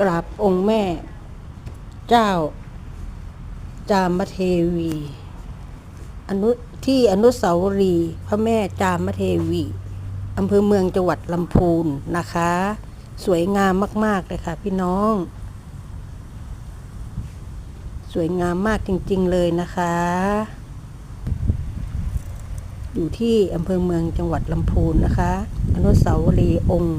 กราบองค์แม่ เจ้า จามเทวี อนุที่อนุสาวรีย์พระแม่จามเทวีอำเภอเมืองจังหวัดลำพูนนะคะ สวยงามมาก ๆ เลยค่ะพี่น้อง สวยงามมากจริง ๆ เลยนะคะ อยู่ที่อำเภอเมืองจังหวัดลำพูนนะคะ อนุสาวรีย์องค์